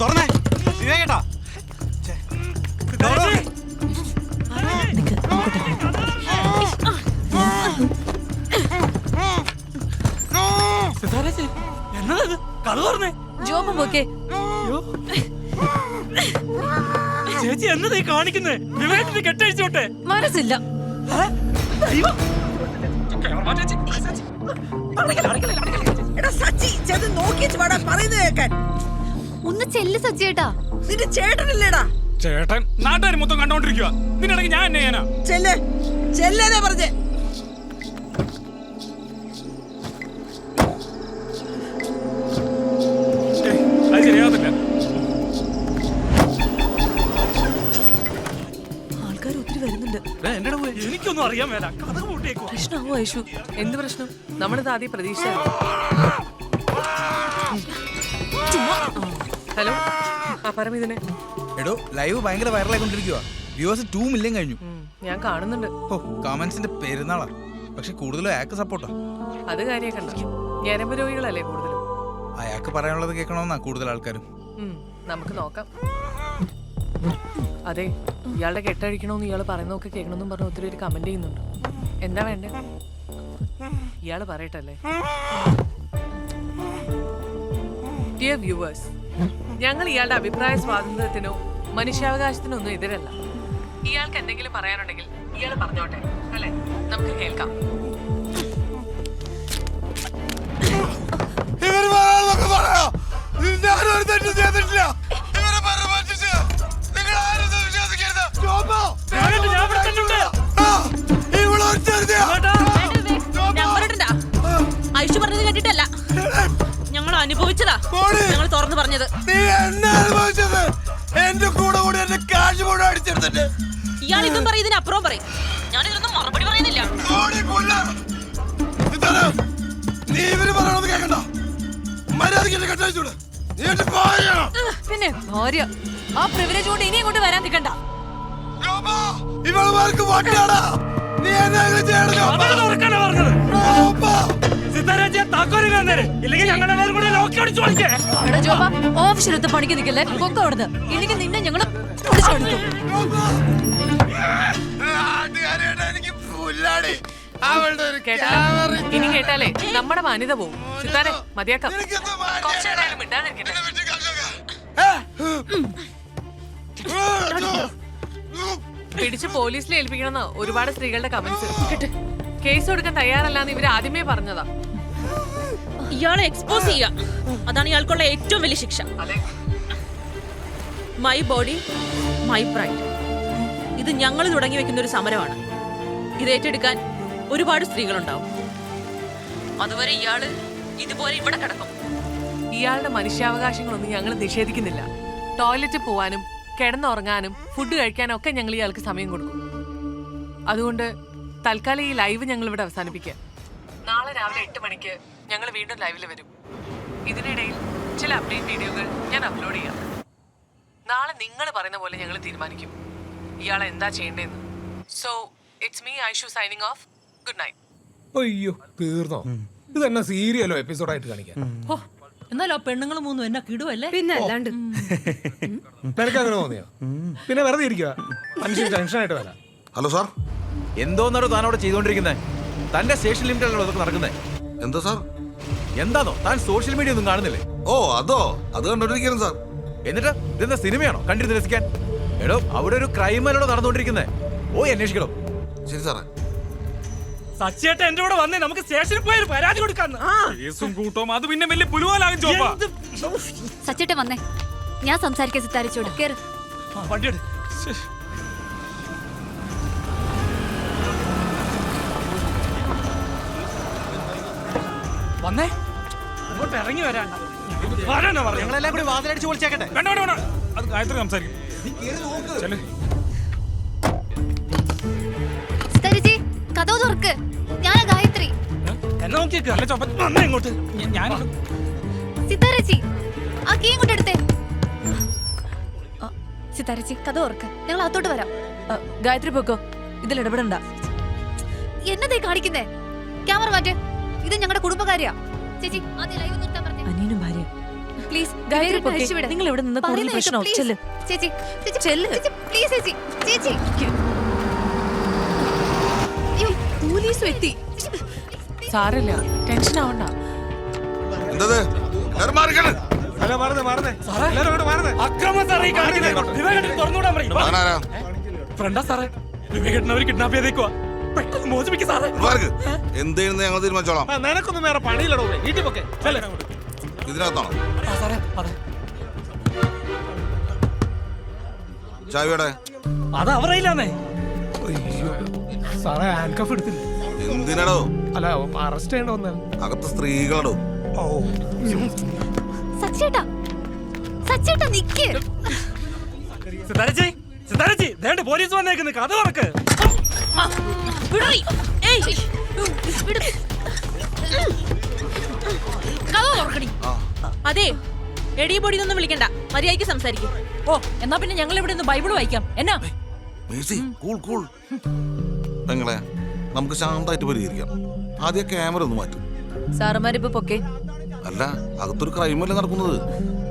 തുറന്നേ. വിവേകേട്ടാ ചേച്ചി എന്നതാ ഈ കാണിക്കുന്നേ? വിവേകത്തിന് കെട്ടഴിച്ചോട്ടെ. മനസ്സില്ല. ദൈവം. എടാ സച്ചി ചേട്ടൻ നോക്കിയിട്ട് വേണം പറയുന്നത് കേൾക്കാൻ ഒന്ന് ചെല്ല് സജ്ജേട്ടാ നിന്റെ ചേട്ടനില്ലേടാ. ചേട്ടൻ നാട്ടുകാർ മൊത്തം കണ്ടോണ്ടിരിക്കുക നിന്നിടക്ക് ഞാൻ എന്നെ ചെയ്യാനാ ചെല്ല് ചെല്ലാനാ പറഞ്ഞേ. ഏയ്, അത് ശരിയാകത്തില്ല ആൾക്കാർ ഒത്തിരി വരുന്നുണ്ട് എനിക്കൊന്നും അറിയാൻ മേല. കഥ കൂട്ടിയേക്കോ പ്രശ്നമാവോ ഐഷു എന്ത് പ്രശ്നം? നമ്മളിത് ആദ്യം പ്രതീക്ഷ ഹലോ. ആ പരമിതിനെ എടോ ലൈവ് ഭയങ്കര വൈറലായിക്കൊണ്ടിരിക്കുക വ്യൂവേഴ്സ് ടൂ മില്യൺ കഴിഞ്ഞു. ഞാൻ കാണുന്നുണ്ട്. ഓ കമന്റ്സിന്റെ പെരുന്നാളാ. പക്ഷെ കൂടുതലും അയാൾക്ക് സപ്പോർട്ടാ. അത് കാര്യക്കണ്ട ഞരമ്പ് രോഗികളല്ലേ കൂടുതലും? അയാൾക്ക് പറയാനുള്ളത് കേൾക്കണമെന്നാ കൂടുതൽ ആൾക്കാരും. നമുക്ക് നോക്കാം. അതെ ഇയാളുടെ കെട്ടഴിക്കണമെന്ന് ഇയാൾ പറയുന്നതൊക്കെ കേൾക്കണമെന്നും പറഞ്ഞ് ഒത്തിരി പേര് കമന്റ് ചെയ്യുന്നുണ്ട്. എന്താ വേണ്ടേ? ഇയാൾ പറയട്ടല്ലേ? ഡിയർ വ്യൂവേഴ്സ് ഞങ്ങൾ ഇയാളുടെ അഭിപ്രായ സ്വാതന്ത്ര്യത്തിനോ മനുഷ്യാവകാശത്തിനോ ഒന്നും എതിരല്ല. ഇയാൾക്ക് എന്തെങ്കിലും പറയാനുണ്ടെങ്കിൽ ഇയാൾ പറഞ്ഞോട്ടെ അല്ലെ? നമുക്ക് കേൾക്കാം. അനുഭവിച്ചത്. എന്റെ കൂടെ കൂടെ എന്റെ കാശ് മുഴുവൻ അടിച്ചെടുത്തിട്ട്. ഇയാൾ ഇതും പറയും ഇതിനപ്പുറം പറയും. ഞാനിതൊന്നും മറുപടി പറയുന്നില്ല. ഓടി കൊല്ല. ഇതാണ്. നീ ഇവർ പറയണത് കേക്കണ്ട. മര്യാദയ്ക്ക് എന്നെ കെട്ടഴിച്ചൂടെ നീ എന്റെ ഭാര്യയാ. പിന്നെ ഭാര്യ ആ പ്രിവിലേജ് കൊണ്ട് ഇനി അങ്ങോട്ട് വരാൻ നിൽക്കണ്ട. ഇവളുമാർക്ക് വട്ടിയാടാ നീ എന്നെ അങ്ങനെ ചെയ്യണം സിതാരേച്ചിയെ താക്കോൽ തന്നേര് ഇല്ലെങ്കിൽ ഞങ്ങളുടെ പേരും കൂടെ ലോക്കി അടിച്ചു കളിക്കേ എടാ ജോബ ഓഫീസിലൊത്ത് പണിക്ക് നിൽക്കല്ലേ? പൊക്ക അവിടുന്ന്. ഇല്ലെങ്കിൽ നിന്നെ ഞങ്ങൾ ഇനി കേട്ടാലേ നമ്മുടെ മാന്യത പോവും. മതിയാക്കാം. മിണ്ടാതിരിക്കട്ടെ. പിടിച്ച് പോലീസിൽ ഏൽപ്പിക്കണമെന്ന് ഒരുപാട് സ്ത്രീകളുടെ കമന്റ്സ് കേസ് കൊടുക്കാൻ തയ്യാറല്ലാന്ന് ഇവർ ആദ്യമേ പറഞ്ഞതാ. ഇയാളെ എക്സ്പോസ് ചെയ്യുക. അതാണ് ഇയാൾക്കുള്ള ഏറ്റവും വലിയ ശിക്ഷ. മൈ ബോഡി മൈ പ്രൈഡ് ഇത് ഞങ്ങൾ തുടങ്ങി വെക്കുന്ന ഒരു സമരമാണ്. ഇത് ഏറ്റെടുക്കാൻ ഒരുപാട് സ്ത്രീകളുണ്ടാവും. അതുവരെ ഇയാൾ ഇതുപോലെ ഇവിടെ കിടക്കും. ഇയാളുടെ മനുഷ്യാവകാശങ്ങളൊന്നും ഞങ്ങൾ നിഷേധിക്കുന്നില്ല. ടോയ്ലറ്റിൽ പോവാനും കിടന്നുറങ്ങാനും ഫുഡ് കഴിക്കാനും ഒക്കെ ഞങ്ങൾ ഇയാൾക്ക് സമയം കൊടുക്കും. അതുകൊണ്ട് തൽക്കാലം ഈ ലൈവ് ഞങ്ങൾ ഇവിടെ അവസാനിപ്പിക്കാം. നാളെ രാവിലെ എട്ട് മണിക്ക് ഞങ്ങൾ വീണ്ടും ലൈവിൽ വരും. ഇതിനിടയിൽ ചില അപ്ഡേറ്റ് വീഡിയോകൾ ഞാൻ അപ്ലോഡ് ചെയ്യാം. നാളെ നിങ്ങൾ പറയുന്ന പോലെ ഞങ്ങൾ തീരുമാനിക്കും. ഇയാൾ എന്താ ചെയ്യേണ്ടതെന്ന്. So it's me Aishu signing off good night അയ്യോ തീർന്നോ. തന്നെ സീരിയലോ എപ്പിസോഡായിട്ട് കാണിക്കാൻ? എന്നാലും ആ പെണ്ണുങ്ങൾ മൂന്നും എന്നെ കിടുവല്ലേ? പിന്നെ അല്ലാണ്ട്. നിനക്ക് അങ്ങനെ തോന്നിയോ? പിന്നെ വെറുതെ ഇരിക്കുക മനുഷ്യന് ടെൻഷനായിട്ട് വരാം. Hello sir. എന്തോന്നാണ് താൻ അവിടെ ചെയ്തോണ്ടിരിക്കുന്നത് തന്റെ സ്റ്റേഷൻ ലിമിറ്റ് അതൊക്കെ നടക്കുന്നത് എന്തോ സാർ? എന്താണോ? താൻ സോഷ്യൽ മീഡിയ ഒന്നും കാണുന്നില്ലേ? ഓ അതോ? അത് കണ്ടോണ്ടിരിക്കുന്നു സാർ. എന്നിട്ട് ഇതെന്താ സിനിമയാണോ? കണ്ടിരുന്ന് രസിക്കാൻ? എടോ അവിടെ ഒരു ക്രൈം അല്ലോ നടന്നുകൊണ്ടിരിക്കുന്നത് ഓ അന്വേഷിക്കണോ. ശരി സാറേ. സച്ചിയേട്ട എന്റെ കൂടെ വന്നേ. നമുക്ക് സ്റ്റേഷനിൽ പോയി ഒരു പരാതി കൊടുക്കാന്ന്. കേസും കൂട്ടവും അത് പിന്നെ വലിയ പുലുവാലാകും ചോപ്പാ സച്ചേട്ടൻ വന്നേ. ഞാൻ സംസാരിക്കാൻ സിത്താരിച്ചോട്. കേറ്. വണ്ടി ഇറങ്ങി വരാൻ വരാനാ. ഞങ്ങളെല്ലാം കൂടി വാതിലടിച്ച് വിളിച്ചേക്കട്ടെ വേണ്ട വേണ്ട വേണ്ട. അത് ഗായത്രി സംസാരിക്കും. ചെല്ല്. സിത്താരിച്ചി കഥ തുറക്ക്. ഞാനാ ഗായത്രി. എന്നെ നോക്കിയേക്ക്. അല്ല ചോപ്പ വന്നേ ഇങ്ങോട്ട്. ഞ- ഞാൻ സിത്താരച്ചി ആ കീ ഇങ്ങോട്ട് എടുത്തേ. ആ, സിത്താരച്ചി കഥ തുറക്ക്. ഞങ്ങൾ അകത്തോട്ട് വരാം. ആ, ഗായത്രി പൊക്കോ. ഇതിൽ ഇടപെടണ്ട. എന്നതേ കാണിക്കുന്നേ? ക്യാമറ മാറ്റ്. ഇത് ഞങ്ങളുടെ കുടുംബകാര്യാ. ചേച്ചി ആദ്യം ലൈവ് നിർത്താൻ പറഞ്ഞേ. അനിയനും ഭാര്യ പ്ലീസ് ഗായത്രി പൊക്കെ, നിങ്ങൾ ഇവിടെ നിന്ന് കൂടുതൽ പ്രശ്നമാവും. ചെല്ല്. ചേച്ചി ചേച്ചി ചെല്ല്. ചേച്ചി പ്ലീസ് ചേച്ചി ചേച്ചി. പോലീസും എത്തി. സാരല്ല ടെൻഷൻ ആവണ്ട. എന്തത്? എല്ലാരും മാറിക്കണ്. അല്ല മാറുന്നേ മാറുന്നേ. എല്ലാരും അങ്ങോട്ട് മാറുന്നേ. അക്രമം സാറേ കാണിക്കുന്നത്. വിവേകേട്ടൻ തുറന്നുവിടാൻ പറയും. ഫ്രണ്ടാ സാറേ. വിവേകേട്ടൻ അവർ കിഡ്നാപ്പ് ചെയ്തേക്കുവാ. പെട്ടെന്ന് മോചിപ്പിക്കും സാറേ. മാർക്ക് എന്തെയ്യുന്നത് ഞങ്ങൾ തീരുമാനിച്ചോളാം. നിനക്കൊന്നും വേറെ പണിയില്ലടോ. വീട്ടിൽ പൊക്കെ. ചെല്ലേ. ഇതിനകത്താണോ? ചാവിയുടെ അത് അവരയില്ലാന്നേ സാറേ ഹാൻഡ് കഫ് എടുത്തില്ല? എന്തിനടോ? അല്ല അറസ്റ്റ് ചെയ്യണ്ട വന്നാൽ അകത്ത് സ്ത്രീകളടോ? ഓ. സച്ചേട്ടാ സച്ചേട്ടാ നിക്ക്. സിതാരച്ചി സിതാരച്ചി ദേണ്ട് പോലീസ് വന്നേക്കുന്നു കഥ. വിട്. കഥ തുറക്കടി. അതെ എടി പൊടി ഒന്നും വിളിക്കണ്ട. മര്യാദയ്ക്ക് സംസാരിക്കും. ഓ എന്നാ പിന്നെ ഞങ്ങൾ ഇവിടെ നിന്ന് ബൈബിൾ വായിക്കാം. എന്നാ? Cool cool. നിങ്ങളെ നമുക്ക് ശാന്തമായിട്ട് പരിഹരിക്കാം. ആദ്യം ക്യാമറ ഒന്ന് മാറ്റും. സാറുമാരിപ്പോ പൊക്കെ. അല്ല അകത്തൊരു ക്രൈമല്ലേ നടക്കുന്നത്?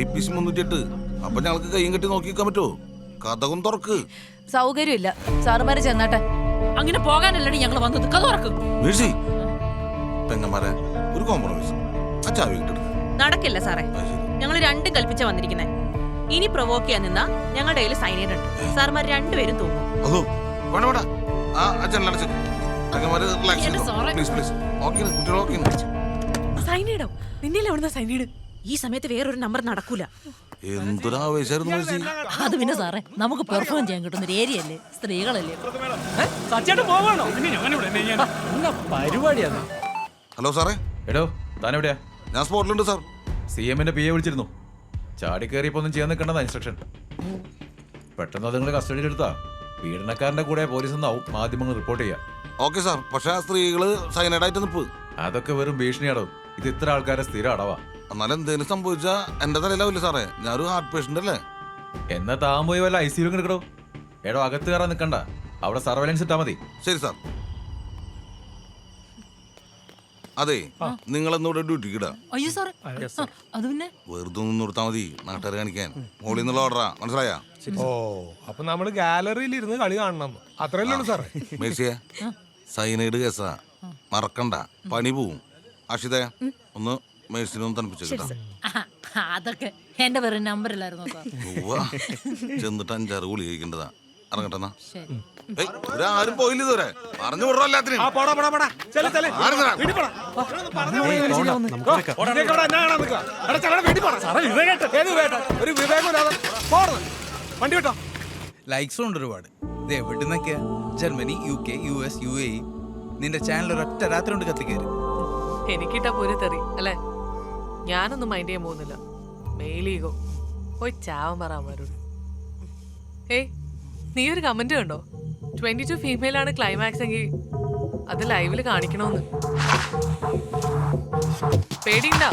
ഐ പി സി മുന്നൂറ്റി എട്ട് അപ്പൊ ഞങ്ങൾക്ക് കൈയും കെട്ടി നോക്കി നിൽക്കാൻ പറ്റുമോ? കഥകും തുറക്ക്. സൗകര്യമില്ല. സാറുമാര് ചെന്നാട്ടെ. അങ്ങനെ പോകാനല്ലടി ഞങ്ങൾ വന്നത്. കഥ തുറക്കും മേഴ്സി പെങ്ങന്മാരെ ഒരു കോംപ്രമൈസ് കിട്ടും നടക്കില്ല സാറേ. ഞങ്ങൾ രണ്ടും കൽപ്പിച്ച വന്നിരിക്കുന്നേ. ഇനി പ്രൊവോക്ക് ചെയ്യാൻ നിന്നാ ഞങ്ങളുടെ കയ്യിൽ സൈനൈഡ് ഉണ്ട് സാർമാർ രണ്ടുപേരും തൂങ്ങും. അതോ? വേണ്ട വേണ്ട. ആ അച്ഛൻ അടച്ചു. പെങ്ങന്മാര് റിലാക്സ്. പ്ലീസ് പ്ലീസ് ഓക്കെ കുട്ടികൾ ഓക്കെ സൈനീടോ നിന്നെ എവിടുന്ന ഈ സമയത്ത് വേറൊരു നമ്പർ നടക്കൂല. എന്തൊരു ആവേശമായിരുന്നു അത് പിന്നെ സാറേ നമുക്ക് പെർഫോം ചെയ്യാൻ കിട്ടുന്ന ഒരു ഏരിയ അല്ലേ? സ്ത്രീകളല്ലേ? പരിപാടിയാണ് ഹലോ സാറേ. എടോ താൻ എവിടെയാ? ഞാൻ സ്പോട്ടിലുണ്ട് സാർ. സി എമ്മിന്റെ പി എ വിളിച്ചിരുന്നു. ചാടി കയറിയപ്പോ ഒന്നും ചെയ്യാൻ നിൽക്കണ്ടെന്ന ഇൻസ്ട്രക്ഷൻ. പെട്ടെന്ന് അത് നിങ്ങൾ കസ്റ്റഡിയിൽ എടുത്താ. പീഡനക്കാരന്റെ കൂടെ പോലീസ് എന്നാവും മാധ്യമങ്ങൾ റിപ്പോർട്ട് ചെയ്യാം. Okay sir. പക്ഷെ ആ സ്ത്രീകൾ സൈനഡായിട്ട് നിപ്പ് അതൊക്കെ വെറും ഭീഷണിയാടോ? ഇത് ഇത്ര ആൾക്കാരെ സ്ഥിരം അടവാ. എന്നാലും എന്തെങ്കിലും സംഭവിച്ചാ എന്റെ തലയിലാവില്ല സാറേ. ഞാനൊരു ഹാർട്ട് പേഷ്യന്റ് അല്ലേ? എന്നാ താൻ പോയി വല്ല ഐ സിയിലും കിടക്കടോ? എടോ അകത്ത് കയറാൻ നിൽക്കണ്ട അവിടെ സർവൈലൻസ് ഇട്ടാ മതി. ശരി സാർ. അതെ നിങ്ങൾ എന്നോട് ഡ്യൂട്ടിക്ക് ഇടാ അയ്യോ അത് പിന്നെ? വെറുതെ ഒന്ന് നിർത്താ മതി നാട്ടുകാർ കാണിക്കാൻ. മോളിൽ നിന്നുള്ള ഓർഡറാ മനസ്സിലായാ? ഓ അപ്പൊ നമ്മൾ ഗാലറിയിൽ ഇരുന്ന് കളി കാണണം. അത്രയല്ലേ ഉള്ളൂ സാറേ. മേഴ്സിയെ സൈനൈഡ് കേസാ മറക്കണ്ട പണി പോവും. അക്ഷിതയ ഒന്ന് തണുപ്പിച്ചു കേട്ടാ. അതൊക്കെ എന്റെ പേര്. ചെന്നിട്ട് അഞ്ചാറ് ഗുളി കഴിക്കേണ്ടതാ. ഇറങ്ങട്ടെന്നാ ശരി. ഏയ്, ഇവരാരും പോയില്ല ഇതുവരെ. പറഞ്ഞു വിടറോ എല്ലാത്തിനും. വണ്ടി വിട്ടോ. ലൈക്സും ഉണ്ട് ഒരുപാട്. ഇത് എവിടുന്നൊക്കെയാ? Germany U K U S U A നിന്റെ ചാനൽ ഒരൊറ്റ രാത്രി കൊണ്ട് കത്തിക്കയറി എനിക്കിട്ട പൂരത്തെറി തെറി അല്ലേ? ഞാനൊന്നും മൈൻഡ് ചെയ്യാൻ പോകുന്നില്ല. മെയിലീഗോ പോയി ചാവൻ പറ അമ്മരോട് ഏയ് നീ ഒരു കമന്റ് കണ്ടോ? ട്വന്റി ടു ഫീമെയിൽ ആണ് ക്ലൈമാക്സ് എങ്കിൽ അത് ലൈവിൽ കാണിക്കണമെന്ന് പേടിയുണ്ടോ.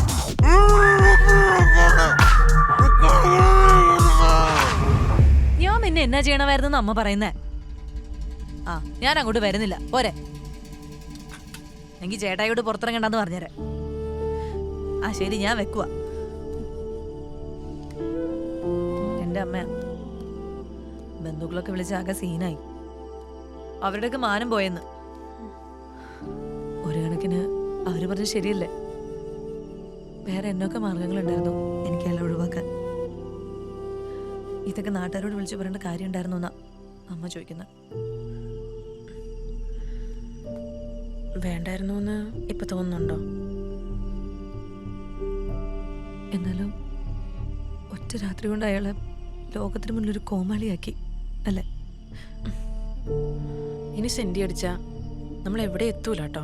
ഞാൻ പിന്നെ എന്നാ ചെയ്യണമായിരുന്നു അമ്മ പറയുന്നേ? ആ ഞാൻ അങ്ങോട്ട് വരുന്നില്ല. പോരെ. എങ്കിൽ ചേട്ടായിയോട് പുറത്തിറങ്ങണ്ടെന്ന് പറഞ്ഞേരെ. ആ ശരി ഞാൻ വെക്കുക എന്റെ അമ്മ ബന്ധുക്കളൊക്കെ വിളിച്ച് ആകെ സീനായി. അവരുടെയൊക്കെ മാനം പോയെന്ന്. ഒരു കണക്കിന് അവർ പറഞ്ഞ് ശരിയല്ലേ? വേറെ എന്നൊക്കെ മാർഗങ്ങളുണ്ടായിരുന്നു എനിക്കെല്ലാം ഒഴിവാക്കാൻ. ഇതൊക്കെ നാട്ടുകാരോട് വിളിച്ചു പറയേണ്ട കാര്യം ഉണ്ടായിരുന്നു എന്നാ അമ്മ ചോദിക്കുന്നത് വേണ്ടായിരുന്നു എന്ന് ഇപ്പൊ തോന്നുന്നുണ്ടോ? എന്നാലും ഒറ്റ രാത്രി കൊണ്ട് അയാളെ ലോകത്തിന് മുന്നിൽ ഒരു കോമാളിയാക്കി അല്ലേ? ഇനി സെന്റി അടിച്ചാ നമ്മൾ എവിടെ എത്തൂല കേട്ടോ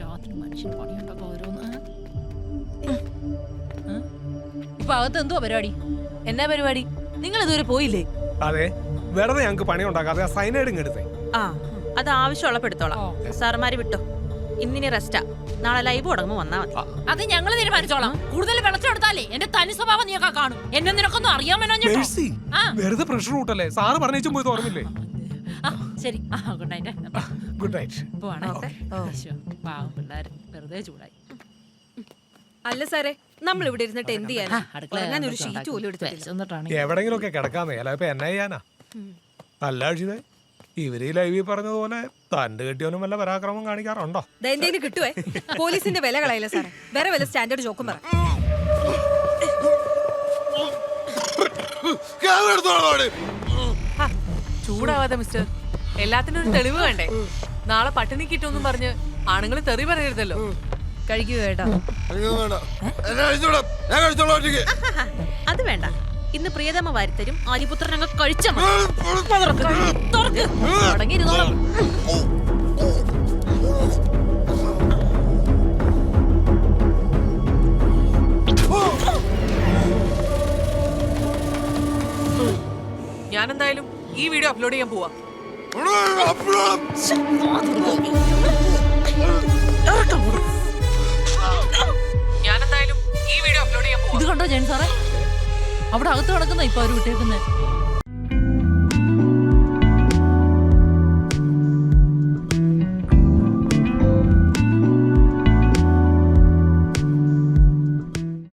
രാത്രി മനുഷ്യൻ പണിയുണ്ടോ ഓരോന്ന്? ഇപ്പൊ അകത്ത് എന്തോ പരിപാടി? എന്നാ പരിപാടി? നിങ്ങൾ ഇതുവരെ പോയില്ലേ? അതെ വെറുതെ ഞങ്ങൾക്ക് പണി ഉണ്ടാക്കാതെ ആ സൈനൈഡ് ഇങ്ങ് എടുത്തേ. ആ അത് ആവശ്യമുള്ളപ്പോ എടുത്തോളാം. സാറുമാര് വിട്ടോ? ഇന്നിനി റെസ്റ്റാ നാളെ ലൈവ് തുടങ്ങുമ്പോ വന്നാ മതി. അത് ഞങ്ങൾ തീരുമാനിച്ചോളാം. കൂടുതൽ വിളച്ചെടുത്താലേ എന്റെ തനി സ്വഭാവം നീയൊക്കെ കാണും. എന്നെ നിനക്കൊന്നും അറിയാമെന്നോ മേഴ്സി, ആ. വെറുതെ പ്രഷർ കൂട്ടല്ലേ? സാറ് പറഞ്ഞേച്ചും പോയി ഓർമ്മില്ലേ ആ, ശരി. ആ ഗുഡ് നൈറ്റ് ഗുഡ് നൈറ്റ് പോവാണേ. ഈശോ, പാവം പിള്ളേര്. വെറുതെ ചൂടായി. അല്ല സാറേ നമ്മൾ ഇവിടെ ഇരുന്നിട്ട് എന്ത് ചെയ്യാനാ? ഉറങ്ങാൻ ഒരു ഷീറ്റ് പോലും എടുത്തിട്ടില്ല. എവിടെങ്കിലുമൊക്കെ കിടക്കാൻ മേല. ഇപ്പൊ എന്നാ ചെയ്യാനാ? അല്ല ഇവർ ഈ ലൈവിൽ പറഞ്ഞതുപോലെ തന്റെ കെട്ടിയവനും വല്ല പരാക്രമം കാണിക്കാറുണ്ടോ? ദേ എന്തേലും കിട്ടുവേ. പോലീസിന്റെ വില കളയില്ല സാറേ. വേറെ വില സ്റ്റാൻഡേർഡ് ജോക്കും പറ. ചൂടാവാതെ മിസ്റ്റർ എല്ലാത്തിനും ഒരു തെളിവ് വേണ്ടേ? നാളെ പട്ടിണി കിട്ടുമെന്നും പറഞ്ഞ് ആണുങ്ങൾ തെറി പറയരുതല്ലോ. കഴിക്കുക കേട്ടോ എനിക്കൊന്നും വേണ്ട. എന്നെ കഴിച്ചോളാം. ഞാൻ കഴിച്ചോളാം അത് വേണ്ട. ഇന്ന് പ്രിയതമ വാരിത്തരും ആര്യപുത്രൻ അങ്ങ് കഴിച്ച തുടങ്ങിയിരുന്നോളാം. ഞാൻ എന്തായാലും ഈ വീഡിയോ അപ്ലോഡ് ചെയ്യാൻ പോവാ. ഞാനെന്തായാലും ഈ വീഡിയോ അപ്ലോഡ് ചെയ്യാൻ പോവാ. ഇത് കണ്ടോ ജയൻ സാറേ? അവിടെ അകത്ത് കിടക്കുന്ന ഇപ്പൊ അവർ വിട്ടേക്കുന്നത്